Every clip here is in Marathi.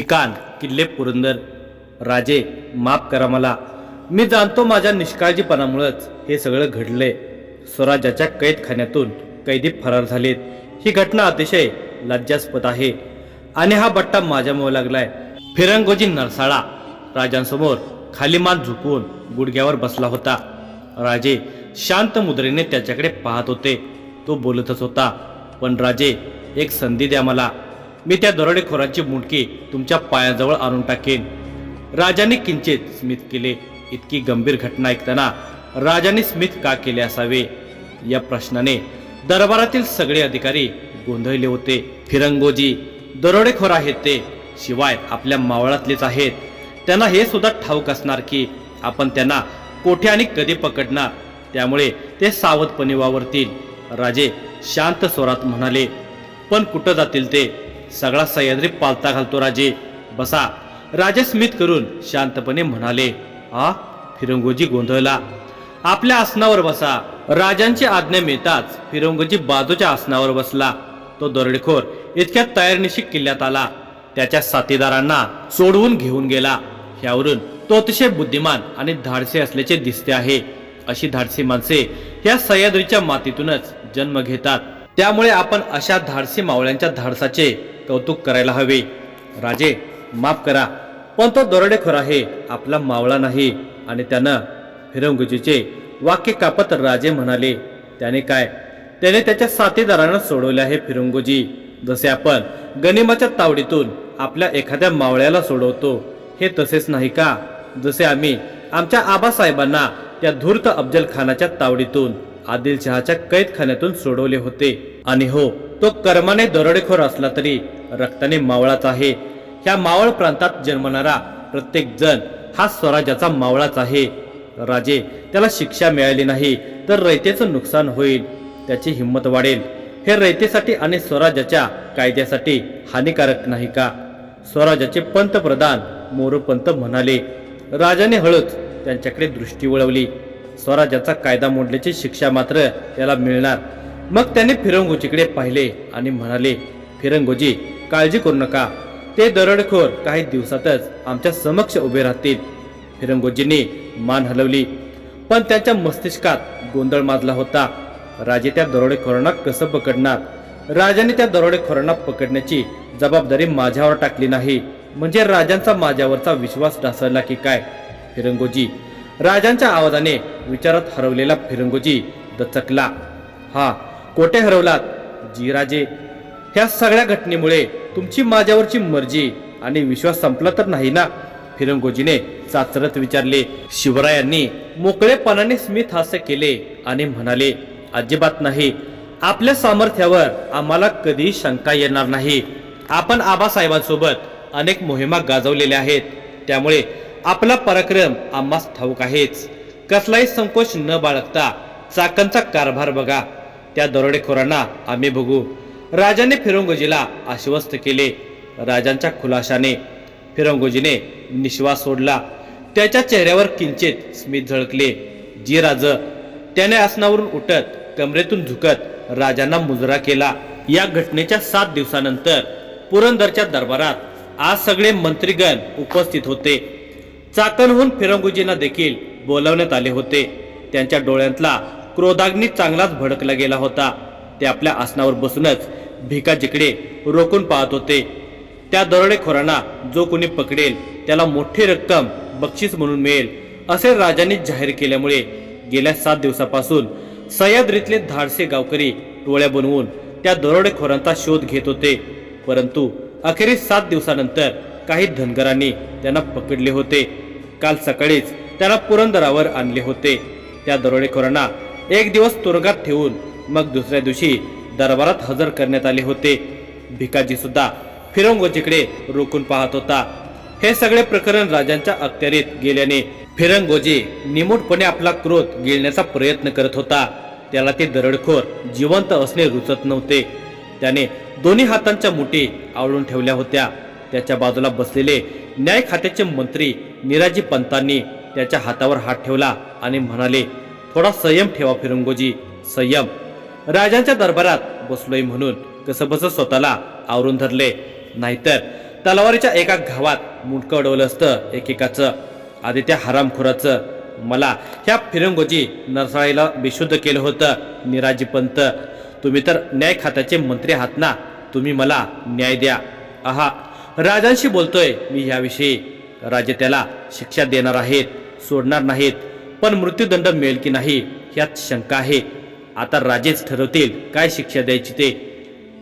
ठिकाण किल्ले पुरंदर. राजे माफ करा मला. मी जाणतो माझ्या निष्काळजीपणामुळंच हे सगळं घडलंय. स्वराज्याच्या कैदखान्यातून कैदी फरार झालेत. ही घटना अतिशय लज्जास्पद आहे. आणि हा बट्टा माझ्यामुळे लागलाय. फिरंगोजी नरसाळा राजांसमोर खाली मान झुकवून गुडघ्यावर बसला होता. राजे शांत मुद्रेने त्याच्याकडे पाहत होते. तो बोलतच होता पण राजे एक संधी द्या मला. मी त्या दरोडेखोरांची मुंडकी तुमच्या पायाजवळ आणून टाकेन. राजाने किंचित स्मित केले. इतकी गंभीर घटना ऐकताना राजाने स्मित का केले असावे? या प्रश्नाने दरबारातील सगळे अधिकारी गोंधळले होते. फिरंगोजी दरोडेखोर आहेत ते. शिवाय आपल्या मावळातलेच आहेत. त्यांना हे सुद्धा ठाऊक असणार की आपण त्यांना कोठे आणि कधी पकडणार? त्यामुळे ते सावधपणे वावरतील. राजे शांत स्वरात म्हणाले पण कुठं जातील ते? सगळा सह्याद्री पालता घालतो राजे. बसा. राजे स्मित करून शांतपणे म्हणाले आ फिरंगोजी गोंधळला. आपल्या आसनावर बसा. राजांची आज्ञा मिळताच फिरंगोजी बाजूच्या आसनावर बसला. तो दरोडेखोर इतक्या तयारनिशी किल्ल्यात आला. त्याच्या साथीदारांना सोडवून घेऊन गेला. ह्यावरून तो अतिशय बुद्धिमान आणि धाडसी असल्याचे दिसते आहे. अशी धाडसी माणसे या सह्याद्रीच्या मातीतूनच जन्म घेतात. त्यामुळे आपण अशा धाडसी मावळ्यांच्या धाडसाचे कौतुक करायला हवे. राजे माफ करा पण तो दरोडेखोर आहे आपला मावळा नाही. आणि त्यानं फिरंगुजीचे वाक्य कापत राजे म्हणाले त्याने काय? त्याने त्याच्या साथीदारांना सोडवले आहे फिरंगोजी. जसे आपण गनिमाच्या तावडीतून आपल्या एखाद्या मावळ्याला सोडवतो हे तसेच नाही का? जसे आम्ही आमच्या आबासाहेबांना त्या धूर्त अफजल खानाच्या तावडीतून आदिलशहाच्या कैदखान्यातून सोडवले होते. आणि हो तो कर्माने दरोडेखोर असला तरी रक्ताने मावळाच आहे. ह्या मावळ प्रांतात जन्मणारा प्रत्येक जण हा स्वराज्याचा मावळाच आहे. राजे त्याला शिक्षा मिळाली नाही तर रयतेचं नुकसान होईल त्याची हिंमत वाढेल. हे रयतेसाठी आणि स्वराज्याच्या कायद्यासाठी हानिकारक नाही का? स्वराज्याचे पंतप्रधान मोरोपंत म्हणाले राजाने हळूच त्यांच्याकडे दृष्टी वळवली. स्वराज्याचा कायदा मोडल्याची शिक्षा मात्र त्याला मिळणार मग त्याने फिरंगोजीकडे पाहिले आणि म्हणाले फिरंगोजी काळजी करू नका. ते दरोडेखोर काही दिवसातच आमच्या समक्ष उभे राहतील. फिरंगोजींनी मान हलवली. पण त्याच्या मस्तिष्कात गोंधळ माजला होता. राजे त्या दरोडेखोरांना कसं पकडणार? राजाने त्या दरोडेखोरांना पकडण्याची जबाबदारी माझ्यावर टाकली नाही. म्हणजे राजांचा माझ्यावरचा विश्वास ढासळला की काय? फिरंगोजी राजांच्या आवाजाने विचारात हरवलेला फिरंगोजी दचकला. हा कोठे हरवलात? जी राजे ह्या सगळ्या घटनेमुळे तुमची माझ्यावरची मर्जी आणि विश्वास संपला तर नाही ना? फिरंगोजीने चाचरत विचारले. शिवरायांनी मोकळेपणाने स्मित हास्य केले आणि म्हणाले अजिबात नाही. आपल्या सामर्थ्यावर आम्हाला कधी शंका येणार नाही. आपण आबासाहेबांसोबत अनेक मोहिमा गाजवलेल्या आहेत. त्यामुळे आपला पराक्रम आम्हास ठाऊक आहेच. कसलाही संकोच न बाळगता चाकणचा कारभार बघा. त्या दरोडेखोरांना आम्ही बघू. राजाने फिरंगोजीला आश्वस्त केले. राजांच्या खुलाशाने फिरंगोजीने निश्वास सोडला. त्याच्या चेहऱ्यावर किंचित स्मित झळकले. जी राज त्याने आसनावरून उठत कमरेतून झुकत राजांना मुजरा केला. या घटनेच्या सात दिवसानंतर पुरंदरच्या दरबारात आज सगळे मंत्रीगण उपस्थित होते. चाकणहून फिरंगुजींना देखील बोलावण्यात आले होते. त्यांच्या डोळ्यांतला क्रोधाग्नी चांगलाच भडकला गेला होता. ते आपल्या आसनावर बसूनच भिकाजीकडे रोखून पाहत होते. त्या दरोडेखोरांना जो कोणी पकडेल त्याला मोठी रक्कम बक्षीस म्हणून मिळेल असे राजांनी जाहीर केल्यामुळे गेल्या सात दिवसापासून सह्याद्रीतले धाडसे गावकरी टोळ्या बनवून त्या दरोडेखोरांचा शोध घेत होते. परंतु अखेरीस सात दिवसानंतर काही धनगरांनी त्यांना पकडले होते. काल सकाळीच त्यांना पुरंदरावर आणले होते. त्या दरोडेखोरांना एक दिवस तुरुंगात ठेवून मग दुसऱ्या दिवशी दरबारात हजर करण्यात आले होते. भिकाजी सुद्धा फिरंगोजीकडे रोखून पाहत होता. हे सगळे प्रकरण राजांच्या अखत्यारीत गेल्याने फिरंगोजी निमूटपणे आपला क्रोध गिळण्याचा प्रयत्न करत होता. त्याला ते दरडखोर जिवंत असणे रुचत नव्हते. त्याने दोन्ही हातांच्या मुठी आवळून ठेवल्या होत्या. त्याच्या बाजूला बसलेले न्याय खात्याचे मंत्री निराजी पंतांनी त्याच्या हातावर हात ठेवला आणि म्हणाले थोडा संयम ठेवा फिरंगोजी संयम. राजांच्या दरबारात बसलोय म्हणून कसं बस स्वतःला आवरून धरले. नाहीतर तलवारीच्या एका घावात मुंडकं अडवलं असतं एकेकाचं. आधी त्या हरामखोराचं. मला ह्या फिरंगोजी नरसाळीला बेशुद्ध केलं होतं निराजी पंत. तुम्ही तर न्याय खात्याचे मंत्री आहात ना? तुम्ही मला न्याय द्या. आहा राजांशी बोलतोय मी याविषयी राजे त्याला शिक्षा देणार आहेत सोडणार नाहीत. पण मृत्यूदंड मिळेल की नाही ह्यात शंका आहे. आता राजेच ठरवतील काय शिक्षा द्यायची ते.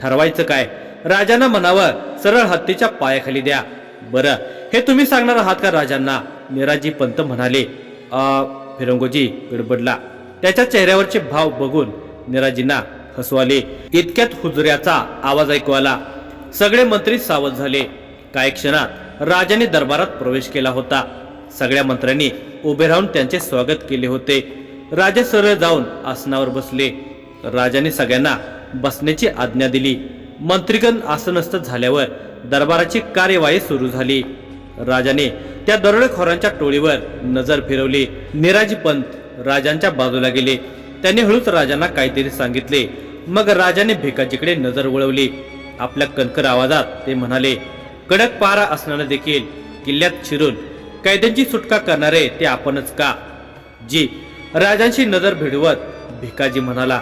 ठरवायचं काय? राजांना म्हणावं सरळ हत्तीच्या पायाखाली द्या. बरं हे तुम्ही सांगणार आहात का राजांना? निराजी पंत म्हणाले अ फिरंगोजी गडबडला. त्याच्या चेहऱ्यावरचे भाव बघून निराजींना हसू आले. इतक्यात हुजऱ्याचा आवाज ऐकू आला. सगळे मंत्री सावध झाले. काही क्षणात राजाने दरबारात प्रवेश केला होता. सगळ्या मंत्र्यांनी उभे राहून त्यांचे स्वागत केले होते. राजे सरळ जाऊन आसनावर बसले. राजाने सगळ्यांना बसण्याची आज्ञा दिली. मंत्रीगण आसनस्थ झाल्यावर दरबाराची कार्यवाही सुरू झाली. राजाने त्या दरोडेखोरांच्या टोळीवर नजर फिरवली. निराजी पंत राजांच्या बाजूला गेले. त्यांनी हळूच राजांना काहीतरी सांगितले. मग राजाने भिकाजीकडे नजर वळवली. आपल्या कणकर आवाजात ते म्हणाले कडक पारा असणारा देखील किल्ल्यात शिरून कैद्यांची सुटका करणारे ते आपणच का? जी राजांशी नजर भिडवत भिकाजी म्हणाला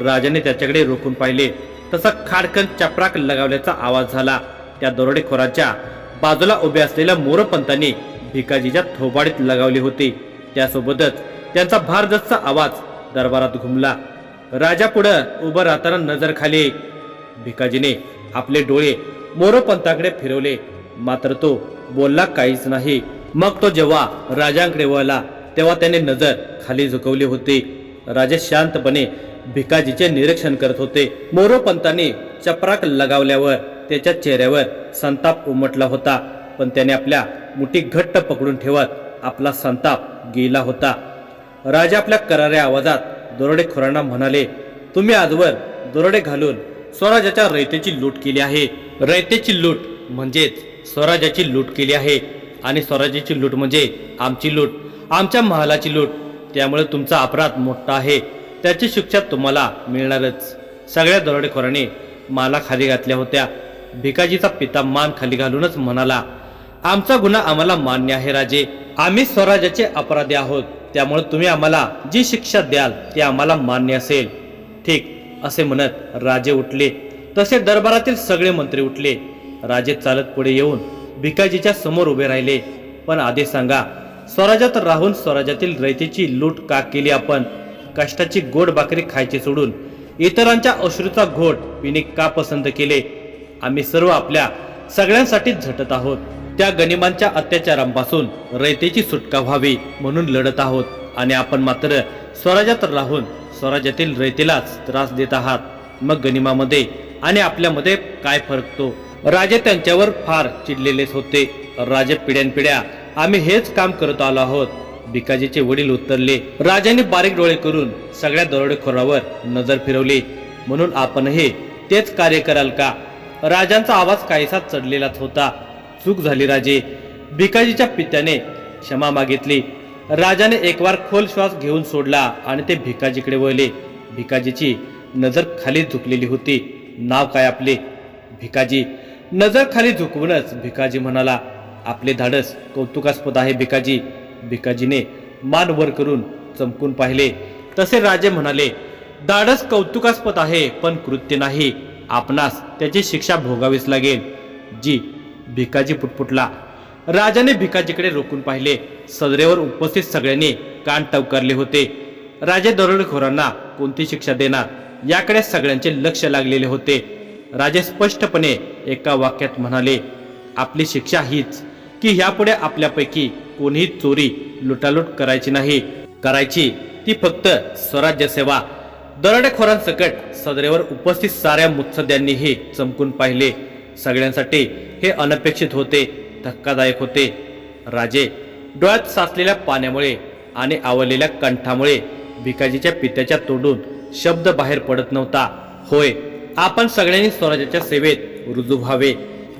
राजाने त्याच्याकडे रोखून पाहिले तसा खाडकन चपराक लगावल्याचा आवाज झाला. त्या दरोडेखोराच्या बाजूला उभे असलेल्या मोरपंतांनी भिकाजीच्या थोबाडीत लगावली होती. त्यासोबतच त्यांचा भारदस्त आवाज दरबारात घुमला. राजा पुढं उभं राहताना नजर खाली. भिकाजीने आपले डोळे मोरपंताकडे फिरवले. मात्र तो बोलला काहीच नाही. मग तो जेव्हा राजांकडे वळला तेव्हा त्याने नजर खाली झुकवली होती. राजे शांतपणे भिकाजीचे निरीक्षण करत होते. मोरोपंतांनी चपराक लगावल्यावर त्याच्या चेहऱ्यावर संताप उमटला होता. पण त्याने आपल्या मुठी घट्ट पकडून ठेवत आपला संताप गेला होता. राजा आपल्या कराऱ्या आवाजात दरोडेखोरांना म्हणाले तुम्ही आजवर दरोडे घालून स्वराज्याच्या रयतेची लूट केली आहे. रयतेची लूट म्हणजेच स्वराज्याची लूट केली आहे. आणि स्वराज्याची लूट म्हणजे आमची लूट आमच्या महालाची लूट. त्यामुळे तुमचा अपराध मोठा आहे. त्याची शिक्षा तुम्हाला मिळणारच. सगळ्या दरोडेखोरांनी माला खाली घातल्या होत्या. भिकाजीचा पिता मान खाली घालूनच म्हणाला आमचा गुन्हा आम्हाला मान्य आहे राजे. आम्ही स्वराज्याचे अपराधी आहोत. त्यामुळे तुम्ही आम्हाला जी शिक्षा द्याल ती आम्हाला मान्य असेल. ठीक असे म्हणत राजे उठले. तसे दरबारातील सगळे मंत्री उठले. राजे चालत पुढे येऊन भिकाजीच्या समोर उभे राहिले. पण आधी सांगा स्वराज्यात राहून स्वराज्यातील रयतेची लूट का केली आपण? कष्टाची गोड भाकरी खायची सोडून इतरांच्या अश्रूचा घोट पिणे का पसंत केले? आम्ही सर्व आपल्या सगळ्यांसाठी झटत आहोत. त्या गनिमांच्या अत्याचारांपासून रयतेची सुटका व्हावी म्हणून लढत आहोत आणि आपण मात्र स्वराज्यात राहून स्वराज्यातील रयतेलाच त्रास देत आहात. मग गनिमामध्ये आणि आपल्यामध्ये काय फरक तो? राजे त्यांच्यावर फार चिडलेलेच होते. राजे पिढ्यानपिढ्या आम्ही हेच काम करत आलो आहोत. भिकाजीचे वडील उतरले. राजाने बारीक डोळे करून सगळ्या दरोडेखोरावर नजर फिरवली. म्हणून आपण हे तेच कार्य कराल का? राजांचा आवाज काहीसा चढलेलाच होता. चूक झाली राजे. भिकाजीच्या पित्याने क्षमा मागितली. राजाने एक वार खोल श्वास घेऊन सोडला आणि ते भिकाजीकडे वळले. भिकाजीची नजर खाली झुकलेली होती. नाव काय आपले? भिकाजी नजर खाली झुकवूनच भिकाजी म्हणाला आपले धाडस कौतुकास्पद आहे भिकाजी. भिकाजीने मान वर करून चमकून पाहिले. तसे राजे म्हणाले धाडस कौतुकास्पद आहे पण कृत्य नाही. आपणास त्याची शिक्षा भोगावीच लागेल. जी भिकाजी पुटपुटला. राजाने भिकाजीकडे रोखून पाहिले. सदरेवर उपस्थित सगळ्यांनी कान टवकारले होते. राजे दरोडेखोरांना कोणती शिक्षा देणार? याकडे सगळ्यांचे लक्ष लागलेले होते. राजे स्पष्टपणे एका वाक्यात म्हणाले आपली शिक्षा हीच की ह्यापुढे आपल्यापैकी कोणीही चोरी लुटालूट करायची नाही. करायची ती फक्त स्वराज्य सेवा. दरोडेखोरांसकट सदरेवर उपस्थित साऱ्या मुत्सद्यांनीही चमकून पाहिले. सगळ्यांसाठी हे अनपेक्षित होते धक्कादायक होते. राजे डोळ्यात साचलेल्या पाण्यामुळे आणि आवडलेल्या कंठामुळे भिकाजीच्या पित्याच्या तोंडून शब्द बाहेर पडत नव्हता. होय आपण सगळ्यांनी स्वराज्याच्या सेवेत रुजू व्हावे.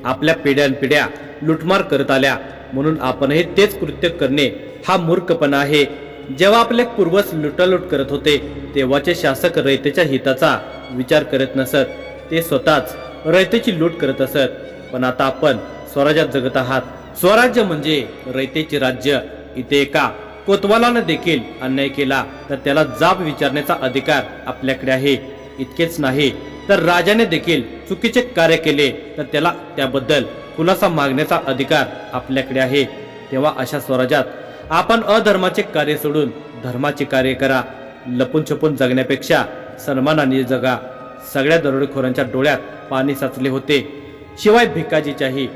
आपल्या पिढ्यानपिढ्या लुटमार करत आल्या. म्हणून आपणही तेच कृत्य करणे हा मूर्खपणा आहे. जेव्हा आपले पूर्वज लुटालूट करत होते तेव्हाचे शासक रयतेच्या हिताचा विचार करत नसत. ते स्वतःच रयतेची लूट करत असत. पण आता आपण स्वराज्यात जगत आहात. स्वराज्य म्हणजे रयतेचे राज्य. इथे एका कोतवालानं देखील अन्याय केला तर त्याला जाब विचारण्याचा अधिकार आपल्याकडे आहे. इतकेच नाही तर राजाने देखील चुकीचे कार्य केले तर त्याला त्याबद्दल खुलासा मागण्याचा अधिकार आपल्याकडे आहे. तेव्हा अशा स्वराज्यात आपण अधर्माचे कार्य सोडून धर्माचे कार्य करा. लपून छपून जगण्यापेक्षा सन्मानाने जगा. सगळ्या दरोडेखोरांच्या डोळ्यात पाणी साचले होते. शिवाय भिकाजीच्याही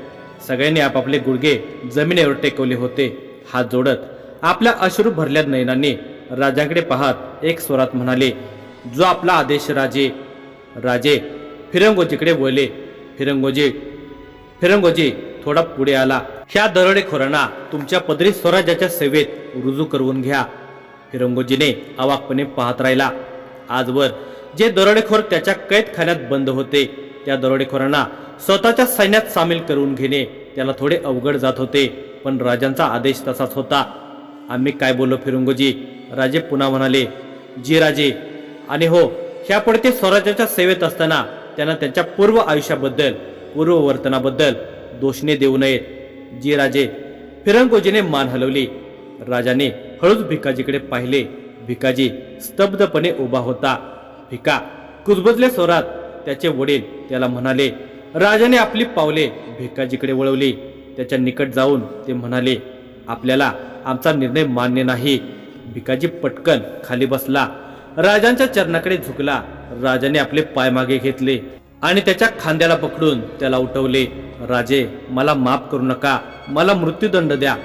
सगळ्यांनी आपापले गुडघे जमिनीवर टेकवले होते. हात जोडत आपल्या अश्रू भरल्या नयनांनी राजांकडे पाहत एक स्वरात म्हणाले जो आपला आदेश राजे राजे फिरंगोजीकडे बोलले फिरंगोजी फिरंगोजी थोडा पुढे आला. ह्या दरोडेखोरांना तुमच्या पदरी स्वराज्याच्या सेवेत रुजू करून घ्या. फिरंगोजीने अवाकपणे पाहत राहिला. आजवर जे दरोडेखोर त्याच्या कैदखान्यात बंद होते त्या दरोडेखोरांना स्वतःच्या सैन्यात सामील करून घेणे त्याला थोडे अवघड जात होते पण राजांचा आदेश तसाच होता. आम्ही काय बोललो फिरंगोजी? राजे पुन्हा म्हणाले जी राजे आणि हो ह्यापुढे ते स्वराज्याच्या सेवेत असताना त्यांना त्यांच्या पूर्व आयुष्याबद्दल पूर्ववर्तनाबद्दल दोषणे देऊ नयेत जी राजे फिरंगोजीने मान हलवली राजाने हळूच भिकाजीकडे पाहिले. भिकाजी स्तब्धपणे उभा होता. भिका कुजबजल्या स्वरात त्याचे वडील त्याला म्हणाले राजाने आपली पावले भिकाजीकडे वळवली. त्याच्या निकट जाऊन ते म्हणाले आपल्याला आमचा निर्णय मान्य नाही. भिकाजी पटकन खाली बसला. राजांच्या चरणाकडे झुकला. राजाने आपले पाय मागे घेतले आणि त्याच्या खांद्याला पकडून त्याला उठवले. राजे मला माफ करू नका. मला मृत्यूदंड द्या.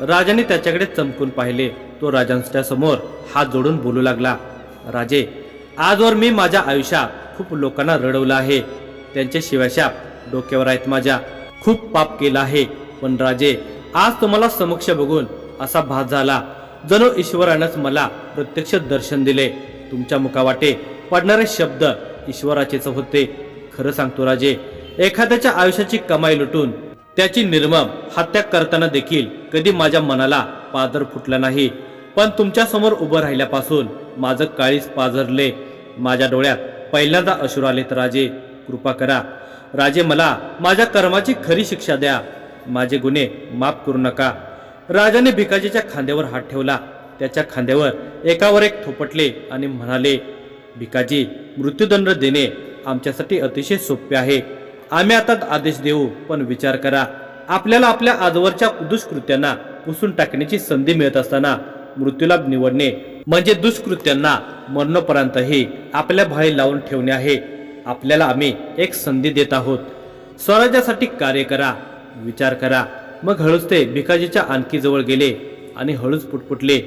राजाने त्याच्याकडे चमकून पाहिले. तो राजांच्या समोर हात जोडून बोलू लागला. राजे आजवर मी माझ्या आयुष्यात खूप लोकांना रडवलं आहे. त्यांचे शिवाशाप डोक्यावर आहेत माझ्या. खूप पाप केलं आहे. पण राजे आज तुम्हाला समक्ष बघून असा भास झाला. जणू ईश्वरानंच मला प्रत्यक्ष दर्शन दिले. तुमच्या मुखावाटे पडणारे शब्द ईश्वराचेच होते. खरं सांगतो राजे एखाद्याच्या आयुष्याची कमाई लुटून त्याची निर्मम हत्या करताना देखील कधी माझ्या मनाला पादर फुटला नाही. पण तुमच्यासमोर उभं राहिल्यापासून माझं काळीच पाझरले. माझ्या डोळ्यात पहिल्यांदा अश्रू आलेत राजे. कृपा करा. राजे मला माझ्या कर्माची खरी शिक्षा द्या. माझे गुन्हे माफ करू नका. राजाने भिकाजीच्या खांद्यावर हात ठेवला. त्याच्या खांद्यावर एकावर एक थोपटले आणि म्हणाले भिकाजी मृत्यूदंड देणे आमच्यासाठी अतिशय सोपे आहे. आम्ही आता आदेश देऊ पण विचार करा. आपल्याला आपल्या आजवरच्या दुष्कृत्यांना पुसून टाकण्याची संधी मिळत असताना मृत्यूला निवडणे म्हणजे दुष्कृत्यांना मरणपर्यंतही आपल्या भाई लावून ठेवणे आहे. आपल्याला आम्ही एक संधी देत आहोत. स्वराज्यासाठी कार्य करा विचार करा. मग हळूच ते भिकाजीच्या आणखी जवळ गेले आणि हळूच पुटपुटले.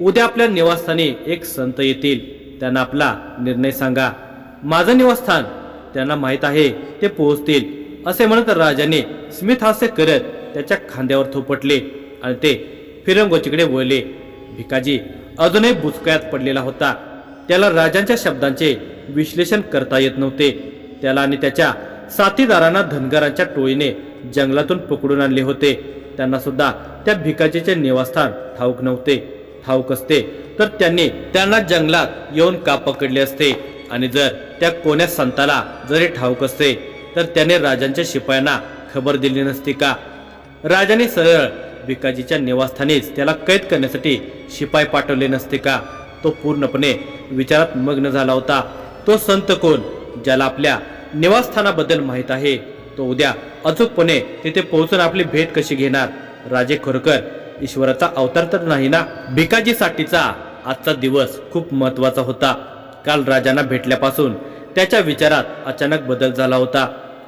उद्या आपल्या निवासस्थानी एक संत येतील. त्यांना आपला निर्णय सांगा. माझं निवासस्थान त्यांना माहीत आहे ते पोहोचतील असे म्हणत राजाने स्मित हास्य करत त्याच्या खांद्यावर थोपटले आणि ते फिरंगोचीकडे वळले. भिकाजी अजूनही बुचकळ्यात पडलेला होता. त्याला राजांच्या शब्दांचे विश्लेषण करता येत नव्हते. त्याला आणि त्याच्या साथीदारांना धनगरांच्या टोळीने जंगलातून पकडून आणले होते. त्यांना सुद्धा त्या भिकाजीचे निवासस्थान ठाऊक नव्हते. ठाऊक असते तर त्यांनी त्यांना जंगलात येऊन का पकडले असते? आणि जर त्या कोण्या संताला जरी ठाऊक असते तर त्याने राजांच्या शिपायांना खबर दिली नसती का? राजाने सरळ भिकाजीच्या निवासस्थानीच त्याला कैद करण्यासाठी शिपाई पाठवले नसते का? तो पूर्णपणे विचारात मग्न झाला होता. तो संत कोण ज्याला आपल्या निवासस्थानाबद्दल माहीत आहे? तो उद्या अचूकपणे तिथे पोहोचून आपली भेट कशी घेणार? राजे खोरकर ईश्वराचा अवतार तर नाही ना? भिकाजीसाठीचा आजचा दिवस खूप महत्त्वाचा होता. काल राजांना भेटल्यापासून त्याच्या विचारात अचानक बदल झाला होता.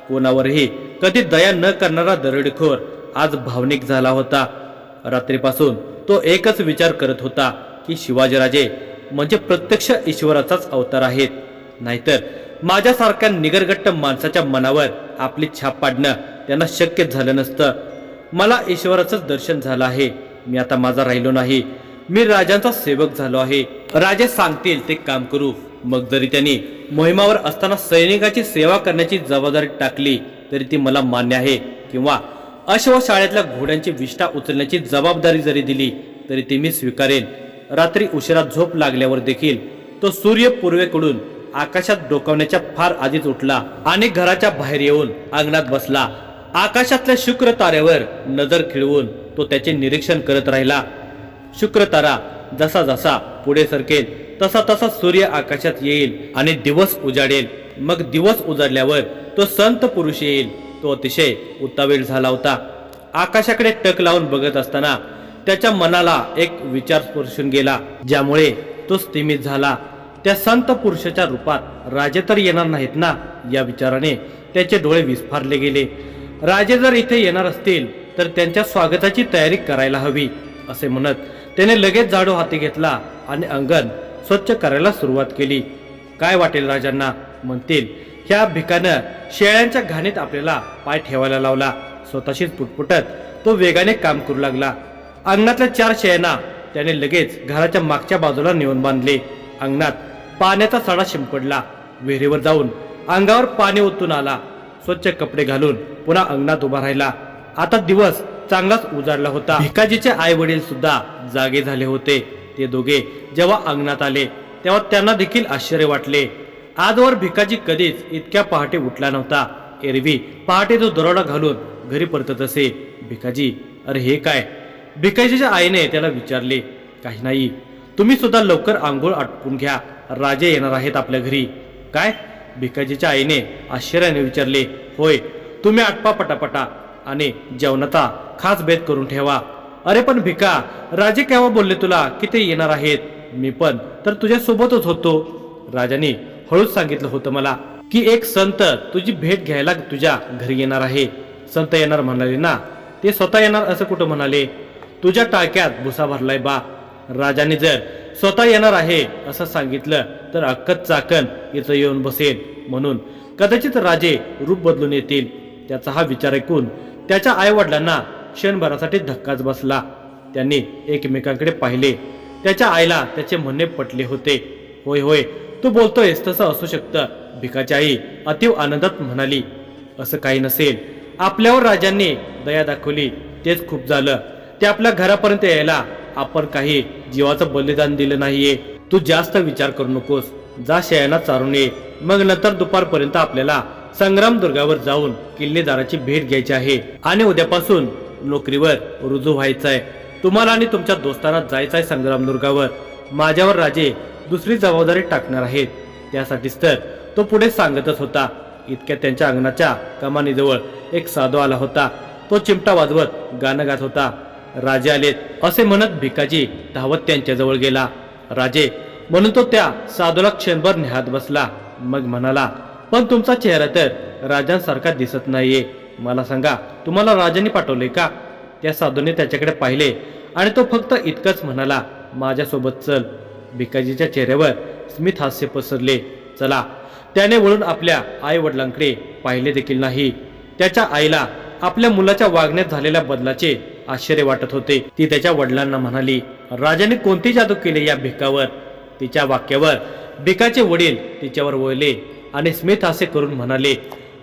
कोणावरही कधी दया न करणारा दरोडेखोर आज भावनिक झाला होता. रात्रीपासून तो एकच विचार करत होता की शिवाजीराजे म्हणजे प्रत्यक्ष ईश्वराचाच अवतार आहेत. नाहीतर माझ्यासारख्या निगरगट्ट माणसाच्या मनावर आपली छाप पाडणं त्यांना शक्यच झालं नसतं. मला ईश्वराचंच दर्शन झालं आहे. मी आता माझा राहिलो नाही. मी राजांचा सेवक झालो आहे. राजे सांगतील ते काम करू. मग जरी त्यांनी मोहिमावर असताना सैनिकाची सेवा करण्याची जबाबदारी टाकली तरी ती मला मान्य आहे. किंवा अश्व शाळेतल्या घोड्यांची विष्ठा उचलण्याची जबाबदारी जरी दिली तरी ती मी स्वीकारेन. रात्री उशिरा झोप लागल्यावर देखील तो सूर्य पूर्वेकडून आकाशात डोकावण्याच्या फार आधीच उठला आणि घराच्या बाहेर येऊन अंगणात बसला. आकाशातल्या शुक्र ताऱ्यावर नजर खिळवून तो त्याचे निरीक्षण करत राहिला. शुक्र तारा जसा जसा पुढे सरकेल तसा तसा सूर्य आकाशात येईल आणि दिवस उजाडेल. मग दिवस उजाडल्यावर तो संत पुरुष येईल. तो अतिशय उतावीळ झाला होता. आकाशाकडे टक लावून बघत असताना त्याच्या मनाला एक विचार स्पर्शून गेला ज्यामुळे तो स्थिमित झाला. त्या संत पुरुषाच्या रूपात राजे तर येणार नाहीत ना? या विचाराने त्याचे डोळे विस्फारले गेले. राजे जर इथे येणार असतील तर त्यांच्या स्वागताची तयारी करायला हवी असे म्हणत त्याने लगेच जाडू हाती घेतला आणि अंगण स्वच्छ करायला सुरुवात केली. काय वाटेल राजांना? म्हणतील. ह्या भिकानं शेळ्यांच्या घाणीत आपल्याला पाय ठेवायला लावला. स्वतःशीच पुटपुटत तो वेगाने काम करू लागला. अंगणातल्या चार शेळ्यांना त्याने लगेच घराच्या मागच्या बाजूला नेऊन बांधले. अंगणात पाण्याचा सडा शिंपडला. विहिरीवर जाऊन अंगावर पाणी ओतून आला. स्वच्छ कपडे घालून पुन्हा अंगणात उभा राहिला. आता दिवस चांगलाच उजाडला होता. भिकाजीचे आई वडील सुद्धा जागे झाले होते. ते दोघे जेव्हा अंगणात आले तेव्हा त्यांना देखील आश्चर्य वाटले. आजवर भिकाजी कधीच इतक्या पहाटे उठला नव्हता. एरवी पहाटे तो दरोडा घालून घरी परतत असे. भिकाजी अरे हे काय? भिकाजीच्या आईने त्याला विचारले काही नाही. तुम्ही सुद्धा लवकर आंघोळ आटपून घ्या. राजे येणार आहेत आपल्या घरी. काय? भिकाजीच्या आईने आश्चर्याने विचारले होय तुम्ही आटपा पटापटा आणि जेवणाचा खास भेद करून ठेवा. अरे पण भिका राजे केव्हा बोलले तुला की ते येणार आहेत? मी पण तर तुझ्यासोबतच होतो. राजाने हळूच सांगितलं होतं मला की एक संत तुझी भेट घ्यायला तुझ्या घरी येणार आहे. संत येणार म्हणाले ना ते स्वतः येणार असं कुठं म्हणाले? तुझ्या टाक्यात भुसा भरलाय बा. राजाने जर स्वतः येणार आहे असं सांगितलं तर अक्कत चाकण इथं येऊन बसेल. म्हणून कदाचित राजे रूप बदलून येतील. त्याचा हा विचार ऐकून त्याच्या आईवडिलांना क्षणभरासाठी धक्काच बसला. त्यांनी एकमेकांकडे पाहिले. त्याच्या आईला त्याचे म्हणणे पटले होते. होय होय तू बोलतोयस तसं असू शकतं भिकाची आई अतिव आनंदात म्हणाली. असं काही नसेल. आपल्यावर राजांनी दया दाखवली. तेच खूप झालं. ते आपल्या घरापर्यंत यायला आपण काही जीवाचं बलिदान दिलं नाहीये. तू जास्त विचार करू नकोस. जा शयाना चारून ये. मग नंतर दुपारपर्यंत आपल्याला संग्राम दुर्गावर जाऊन किल्लेदाराची भेट घ्यायची आहे. आणि उद्यापासून नोकरीवर रुजू व्हायचंय. तुम्हाला आणि तुमच्या दोस्तांना जायचंय संग्राम दुर्गावर. माझ्यावर राजे दुसरी जबाबदारी टाकणार आहेत. त्यासाठीच तर तो पुढे सांगतच होता. इतक्या त्यांच्या अंगणाच्या कमानीजवळ एक साधू आला होता. तो चिमटा वाजवत गाणं गात होता. राजे आलेत असे म्हणत भिकाजी धावत त्यांच्याजवळ गेला. राजे म्हणून तो त्या साधूला क्षणभर नेहात बसला. मग म्हणाला पण तुमचा चेहरा तर राजांसारखा दिसत नाहीये. मला सांगा तुम्हाला राजांनी पाठवले का? त्या साधूने त्याच्याकडे पाहिले आणि तो फक्त इतकंच म्हणाला माझ्यासोबत चल. भिकाजीच्या चेहऱ्यावर स्मित हास्य पसरले. चला. त्याने वळून आपल्या आई वडिलांकडे पाहिले देखील नाही. त्याच्या आईला आपल्या मुलाच्या वागण्यात झालेल्या बदलाचे आश्चर्य वाटत होते. ती त्याच्या वडिलांना म्हणाली राजाने कोणती जादू केली या भिकावर? तिच्या वाक्यावर भिकाचे वडील तिच्यावर वळले आणि स्मित असे करून म्हणाले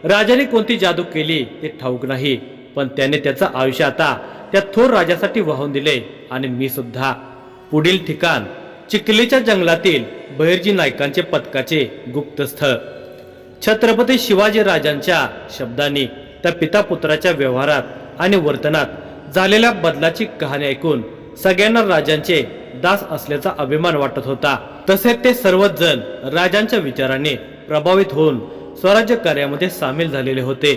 राजाने कोणती जादू केली ते ठाऊक नाही पण त्याने त्याचं आयुष्य आता त्या थोर राजासाठी वाहून दिले आणि मी सुद्धा. पुढील ठिकाण चिखलीच्या जंगलातील बहिर्जी नायकांचे पथकाचे गुप्तस्थळ छत्रपती शिवाजी राजांच्या शब्दांनी त्या पिता पुत्राच्या व्यवहारात आणि वर्तनात झालेल्या बदलाची कहाणी ऐकून सगळ्यांना राजांचे दास असल्याचा अभिमान वाटत होता. तसेच ते सर्वच जण राजांच्या विचाराने प्रभावित होऊन स्वराज्य कार्यामध्ये सामील झालेले होते.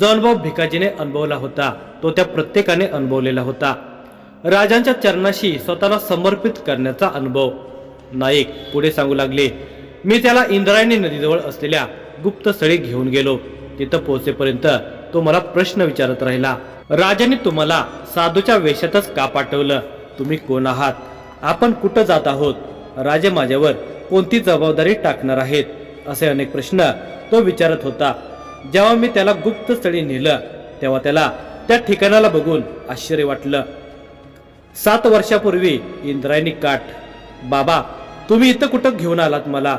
जो अनुभव भिकाजीने अनुभवला होता तो त्या प्रत्येकाने अनुभवलेला होता. राजांच्या चरणाशी स्वतःला समर्पित करण्याचा अनुभव. नाईक पुढे सांगू लागले मी त्याला इंद्रायणी नदीजवळ असलेल्या गुप्त स्थळी घेऊन गेलो. तिथं पोहोचेपर्यंत तो मला प्रश्न विचारत राहिला. राजाने तुम्हाला साधूच्या वेशातच का पाठवलं? तुम्ही कोण आहात? आपण कुठं जात आहोत? राजे माझ्यावर कोणती जबाबदारी टाकणार आहेत? असे अनेक प्रश्न तो विचारत होता. जेव्हा मी त्याला गुप्त स्थळी नेलं तेव्हा त्याला त्या ठिकाणाला बघून आश्चर्य वाटलं. सात वर्षापूर्वी इंद्रायणी काठ. बाबा तुम्ही इथं कुठं घेऊन आलात मला?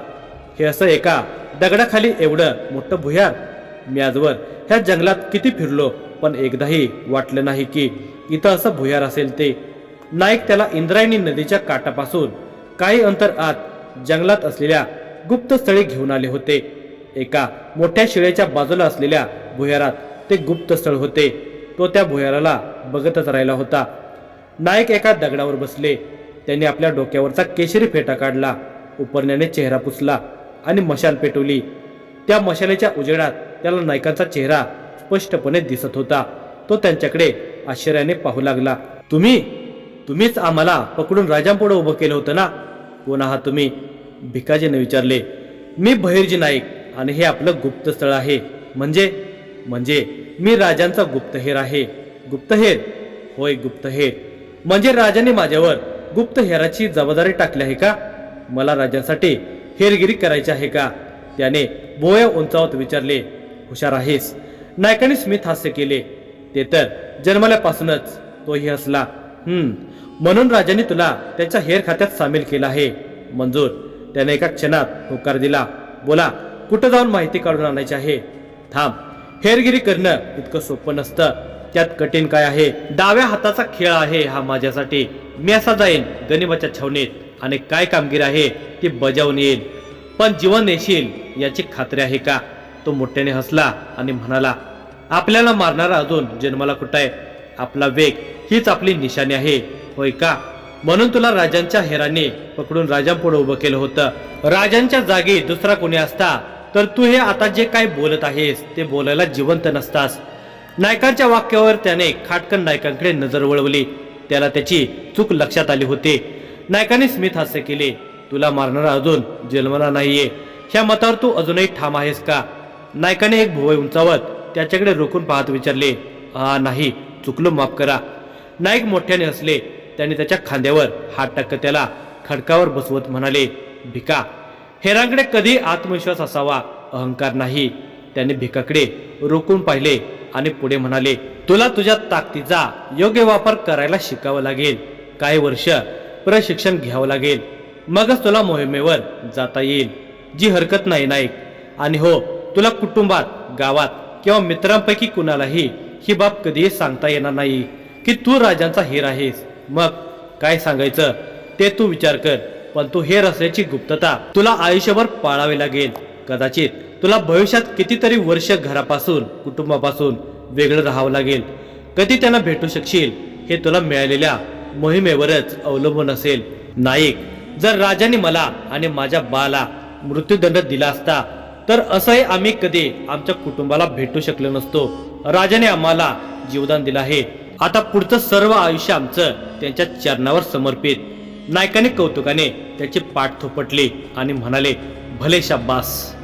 हे असं एका दगडाखाली एवढं मोठं भुयार? मी आजवर ह्या जंगलात किती फिरलो? पण एकदाही वाटलं नाही की इथं असं भुयार असेल ते. नाईक त्याला इंद्रायणी नदीच्या काठापासून काही अंतर आत जंगलात असलेल्या गुप्त स्थळी घेऊन आले होते. एका मोठ्या शिळेच्या बाजूला असलेल्या भुयारात ते गुप्त स्थळ होते. तो त्या भुयाराला बघतच राहिला होता. नायक एका दगडावर बसले. त्यांनी आपल्या डोक्यावरचा केशरी फेटा काढला. उपरण्याने चेहरा पुसला आणि मशाल पेटवली. त्या मशालेच्या उजेडात त्याला नायकाचा चेहरा स्पष्टपणे दिसत होता. तो त्यांच्याकडे आश्चर्याने पाहू लागला. तुम्ही? तुम्हीच आम्हाला पकडून राजांपुढे उभं केलं होतं ना? हो कोण आहात तुम्ही भिकाजीने विचारले. मी बहिर्जी नाईक आणि हे आपलं गुप्तस्थळ आहे. म्हणजे? म्हणजे मी राजांचा गुप्तहेर आहे. गुप्तहेर? होय गुप्तहेर. म्हणजे राजाने माझ्यावर गुप्तहेराची जबाबदारी टाकली आहे का? मला राजांसाठी हेरगिरी करायची आहे का? त्याने बोया उंचावत विचारले. हुशार आहेस. नायकाने स्मित हास्य केले. ते तर जन्मल्यापासूनच तोही हसला. हम्म म्हणून राजाने तुला त्याच्या हेर खात्यात सामील केला आहे. मंजूर त्याने एका क्षणात होकार दिला. बोला कुठं जाऊन माहिती काढून आणायची आहे? थांब हेरगिरी करणं इतकं सोपं नसतं. त्यात कठीण काय आहे? डाव्या हाताचा खेळ आहे हा माझ्यासाठी. मी असा जाईन गणिमाच्या छावणीत. आणि काय कामगिरी आहे ती बजावून येईल. पण जीवन येशील याची खात्री आहे का? तो मोठ्याने हसला आणि म्हणाला आपल्याला मारणारा अजून जन्माला कुठं आहे? आपला वेग हीच आपली निशाणी आहे. होय का? म्हणून तुला राजांच्या हेराने पकडून राजांपुढे उभं केलं होतं. राजांच्या जागी दुसरा कोणी असता तर तू हे आता जे काय बोलत आहेस ते बोलायला जिवंत नसतास. नायकांच्या वाक्यावर त्याने खाटकन नायकांकडे नजर वळवली. त्याला त्याची चूक लक्षात आली होती. नायकाने स्मित हास्य केले. तुला मारणारा अजून जन्मला नाहीये. ह्या मतावर तू अजूनही ठाम आहेस का? नायकाने एक भुवय उंचावत त्याच्याकडे रोखून पाहत विचारले हा नाही चुकलो माफ करा. नाईक मोठ्याने हसले. त्याने त्याच्या खांद्यावर हात टाकत त्याला खडकावर बसवत म्हणाले भिका हेरांकडे कधी आत्मविश्वास असावा? अहंकार नाही. त्याने भिकाकडे रोखून पाहिले आणि पुढे म्हणाले तुला तुझ्या ताकदीचा योग्य वापर करायला शिकावं लागेल. काही वर्ष प्रशिक्षण घ्यावं लागेल. मगच तुला मोहिमेवर जाता येईल. जी हरकत नाही नाईक. आणि हो तुला कुटुंबात गावात किंवा मित्रांपैकी कुणालाही ही बाब कधीही सांगता येणार नाही की तू राजांचा हेर आहेस. मग काय सांगायचं? ते तू विचार कर पण तू हेर असल्याची गुप्तता तुला आयुष्यभर पाळावी लागेल. कदाचित तुला भविष्यात कितीतरी वर्ष घरापासून कुटुंबापासून वेगळं राहावं लागेल. कधी त्यांना भेटू शकशील हे तुला मिळालेल्या मोहिमेवरच अवलंबून असेल. नाईक जर राजाने मला आणि माझ्या बाला मृत्यूदंड दिला असता तर असंही आम्ही कधी आमच्या कुटुंबाला भेटू शकलो नसतो. राजाने आम्हाला जीवदान दिलं आहे. आता पुढचं सर्व आयुष्य आमचं त्यांच्या चरणावर समर्पित. नायकाने कौतुकाने त्याची पाठ थोपटली आणि म्हणाले भले शाब्बास.